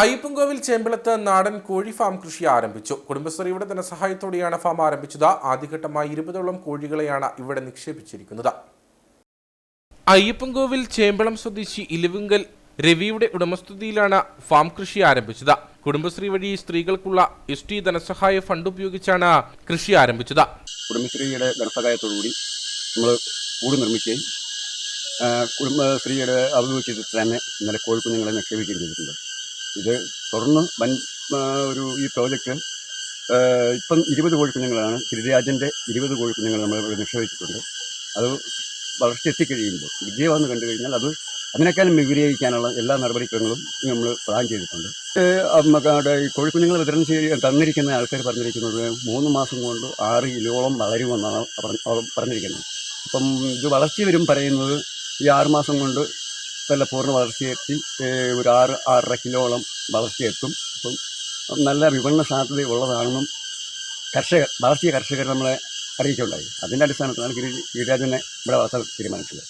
അയ്യപ്പൻകോവിൽ ചേമ്പളത്ത് നാടൻ കോഴി ഫാം കൃഷി ആരംഭിച്ചു. കുടുംബശ്രീയുടെ ധനസഹായത്തോടെയാണ് ഫാം ആരംഭിച്ചത്. ആദ്യഘട്ടമായി ഇരുപതോളം കോഴികളെയാണ് ഇവിടെ നിക്ഷേപിച്ചിരിക്കുന്നത്. അയ്യപ്പൻകോവിൽ ചേമ്പളം സ്വദേശി ഇലവുങ്കൽ രവിയുടെ ഉടമസ്ഥതയിലാണ് ഫാം കൃഷി ആരംഭിച്ചത്. കുടുംബശ്രീ വഴി സ്ത്രീകൾക്കുള്ള എസ് ടി ധനസഹായ ഫണ്ട് ഉപയോഗിച്ചാണ് കൃഷി ആരംഭിച്ചത്. കുടുംബശ്രീയുടെ ധനസഹായത്തോടുകൂടി നമ്മൾ കൂട് നിർമ്മിക്കുകയും കുടുംബശ്രീയുടെ അഭിമുഖ്യത്തിൽ തന്നെ ഇന്നലെ കോഴിക്കുഞ്ഞുങ്ങളെ നിക്ഷേപിക്കുകയും ചെയ്തിട്ടുണ്ട്. ഇത് തുടർന്ന് വൻ ഒരു ഈ പ്രോജക്റ്റ് ഇപ്പം ഇരുപത് കോഴിക്കുഞ്ഞുങ്ങളാണ് ഗിരിരാജന്റെ ഇരുപത് കോഴിക്കുഞ്ഞുങ്ങൾ നമ്മൾ ഇവിടെ നിക്ഷേപിച്ചിട്ടുണ്ട്. അത് വളർച്ച എത്തിക്കഴിയുമ്പോൾ വിജയമാണെന്ന് കണ്ടു കഴിഞ്ഞാൽ അത് അതിനേക്കാളും വിപുലീകരിക്കാനുള്ള എല്ലാ നടപടിക്രമങ്ങളും നമ്മൾ പ്ലാൻ ചെയ്തിട്ടുണ്ട്. നമ്മുടെ കോഴിക്കുഞ്ഞുങ്ങൾ വിതരണം ചെയ്ത് തന്നിരിക്കുന്ന ആൾക്കാർ പറഞ്ഞിരിക്കുന്നത് മൂന്ന് മാസം കൊണ്ട് ആറ് കിലോളം വളരുമെന്നാണ് പറഞ്ഞിരിക്കുന്നത്. അപ്പം ഇത് വളർച്ച വരും പറയുന്നത് ഈ ആറ് മാസം കൊണ്ട് നല്ല പൂർണ വളർച്ചയെത്തി ഒരു ആറ് ആറര കിലോളം വളർച്ചയെത്തും. അപ്പം നല്ല വിപണന സാധ്യത ഉള്ളതാണെന്നും കർഷകർ വളർത്തിയ കർഷകർ നമ്മളെ അറിയിച്ചുണ്ടായി അതിന്റെ അടിസ്ഥാനത്തിലാണ് ഗിരി ഗിരിരാജനെ ഇവിടെ വളർത്താൻ തീരുമാനിച്ചത്.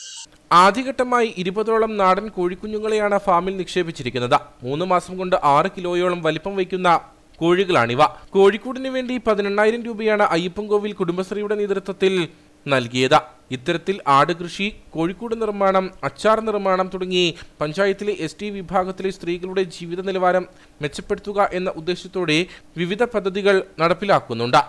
ആദ്യഘട്ടമായി ഇരുപതോളം നാടൻ കോഴിക്കുഞ്ഞുങ്ങളെയാണ് ഫാമിൽ നിക്ഷേപിച്ചിരിക്കുന്നത്. മൂന്ന് മാസം കൊണ്ട് ആറ് കിലോയോളം വലിപ്പം വയ്ക്കുന്ന കോഴികളാണിവ. കോഴിക്കൂടിന് വേണ്ടി പതിനെണ്ണായിരം രൂപയാണ് അയ്യപ്പൻകോവിൽ കുടുംബശ്രീയുടെ നേതൃത്വത്തിൽ നൽകിയത്. ഇത്തരത്തിൽ ആടുകൃഷി കോഴിക്കൂട് നിർമ്മാണം അച്ചാർ നിർമ്മാണം തുടങ്ങി പഞ്ചായത്തിലെ എസ് ടി വിഭാഗത്തിലെ സ്ത്രീകളുടെ ജീവിത നിലവാരം മെച്ചപ്പെടുത്തുക എന്ന ഉദ്ദേശത്തോടെ വിവിധ പദ്ധതികൾ നടപ്പിലാക്കുന്നുണ്ട്.